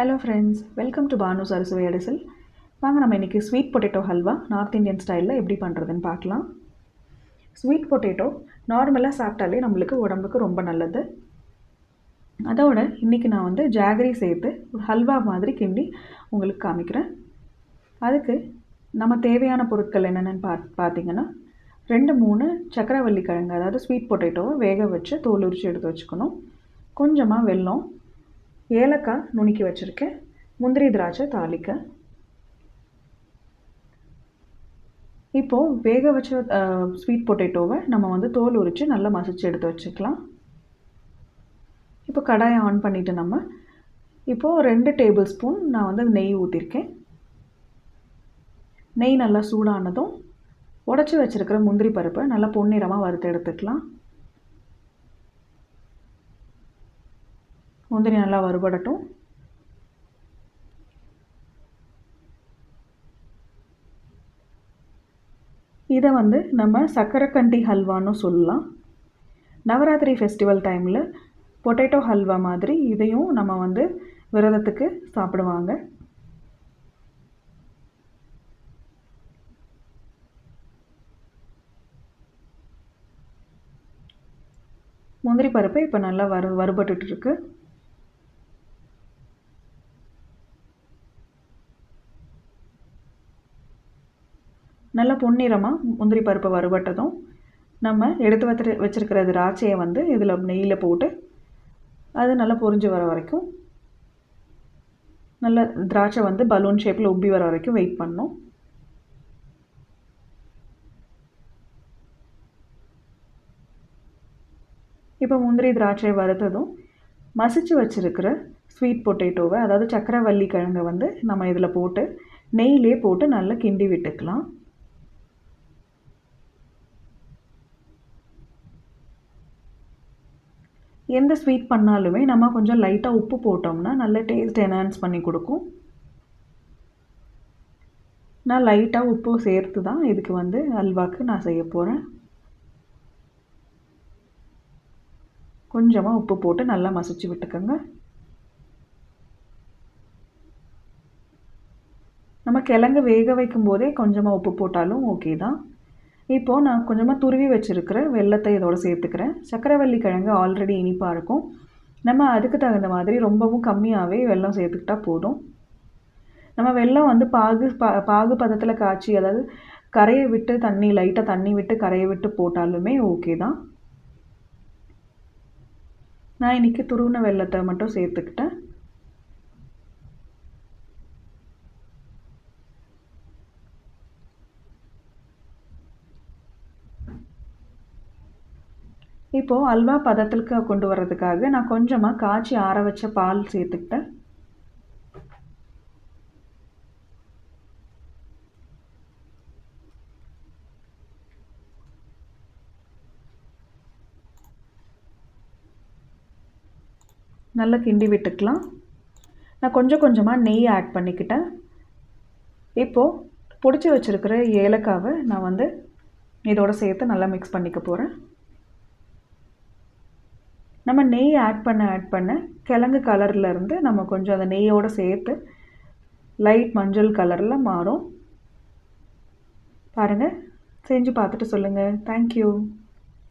Hello friends welcome to Bhanu சரசுவை அடிசல் வாங்க நம்ம இன்றைக்கி sweet potato halwa North Indian ஸ்டைலில் எப்படி பண்ணுறதுன்னு பார்க்கலாம். ஸ்வீட் பொட்டேட்டோ நார்மலாக சாப்பிட்டாலே நம்மளுக்கு உடம்புக்கு ரொம்ப நல்லது. அதோட இன்றைக்கி நான் வந்து ஜாகரி சேர்த்து ஒரு ஹல்வா மாதிரி கிண்டி உங்களுக்கு காமிக்கிறேன். அதுக்கு நம்ம தேவையான பொருட்கள் என்னென்னு பா பார்த்தீங்கன்னா ரெண்டு மூணு சக்கரவள்ளி கிழங்கு அதாவது ஸ்வீட் பொட்டேட்டோவை வேக வச்சு தோல் உரிச்சு எடுத்து வச்சுக்கணும். கொஞ்சமாக வெல்லம் ஏலக்காய் நுணுக்கி வச்சுருக்கேன். முந்திரி திராட்சை தாளிக்க. இப்போது வேக வச்ச ஸ்வீட் பொட்டேட்டோவை நம்ம வந்து தோல் உரித்து நல்லா மசிச்சு எடுத்து வச்சுக்கலாம். இப்போ கடாயை ஆன் பண்ணிவிட்டு நம்ம இப்போது ரெண்டு டேபிள் ஸ்பூன் நான் வந்து நெய் ஊற்றிருக்கேன் நெய் நல்லா சூடானதும் உடச்சி வச்சுருக்கிற முந்திரி பருப்பை நல்லா பொன்னிறமாக வறுத்து எடுத்துக்கலாம். முந்திரி நல்லா வறுபடட்டும். இதை வந்து நம்ம சக்கரைக்கண்டி ஹல்வான்னு சொல்லலாம். நவராத்திரி ஃபெஸ்டிவல் டைமில் பொட்டேட்டோ ஹல்வா மாதிரி இதையும் நம்ம வந்து விரதத்துக்கு சாப்பிடுவாங்க. முந்திரி பருப்பு இப்போ நல்லா வறு வறுபட்டுருக்கு நல்லா பொன்னிறமாக முந்திரி பருப்பை வறுபட்டதும் நம்ம எடுத்து வச்சு வச்சுருக்கிற திராட்சையை வந்து இதில் நெய்யில் போட்டு அது நல்லா பொரிஞ்சு வர வரைக்கும். நல்ல திராட்சை வந்து பலூன் ஷேப்பில் உப்பி வர வரைக்கும் வெயிட் பண்ணோம். இப்போ முந்திரி திராட்சை வறுத்ததும் மசிச்சு வச்சுருக்கிற ஸ்வீட் பொட்டேட்டோவை அதாவது சக்கரவள்ளி கிழங்கை வந்து நம்ம இதில் போட்டு நெய்லே போட்டு நல்லா கிண்டி விட்டுக்கலாம். எந்த ஸ்வீட் பண்ணாலுமே நம்ம கொஞ்சம் லைட்டாக உப்பு போட்டோம்னா நல்ல டேஸ்ட் என்ஹான்ஸ் பண்ணி கொடுக்கும். நான் லைட்டாக உப்பு சேர்த்து தான் இதுக்கு வந்து அல்வாக்கு நான் செய்ய போகிறேன் கொஞ்சமாக உப்பு போட்டு நல்லா மசிச்சு விட்டுக்கோங்க. நம்ம கிழங்கு வேக வைக்கும் போதே கொஞ்சமாக உப்பு போட்டாலும் ஓகே தான். இப்போது நான் கொஞ்சமாக துருவி வச்சுருக்கிற வெள்ளத்தை இதோடு சேர்த்துக்கிறேன். சக்கரவள்ளி கிழங்கு ஆல்ரெடி இனிப்பாக இருக்கும். நம்ம அதுக்கு தகுந்த மாதிரி ரொம்பவும் கம்மியாகவே வெல்லம் சேர்த்துக்கிட்டா போதும். நம்ம வெள்ளம் வந்து பாகு பா பாகு பதத்தில் காய்ச்சி அதாவது கரையை விட்டு தண்ணி லைட்டாக தண்ணி விட்டு கரையை விட்டு போட்டாலுமே ஓகே தான். நான் இன்றைக்கி துருவின வெள்ளத்தை மட்டும் சேர்த்துக்கிட்டேன். இப்போது அல்வா பதத்திற்கு கொண்டு வர்றதுக்காக நான் கொஞ்சமாக காய்ச்சி ஆற வச்ச பால் சேர்த்துக்கிட்டேன். நல்லா கிண்டி விட்டுக்கலாம். நான் கொஞ்சம் கொஞ்சமாக நெய் ஆட் பண்ணிக்கிட்டேன். இப்போது பிடிச்சி வச்சுருக்கிற ஏலக்காவை நான் வந்து இதோட சேர்த்து நல்லா மிக்ஸ் பண்ணிக்க போகிறேன் நம்ம நெய் ஆட் பண்ண ஆட் பண்ண கிழங்கு கலர்லேருந்து நம்ம கொஞ்சம் அந்த நெய்யோடு சேர்த்து லைட் மஞ்சள் கலரில் மாறும். பாருங்கள் செஞ்சு பார்த்துட்டு சொல்லுங்கள் தேங்க்யூ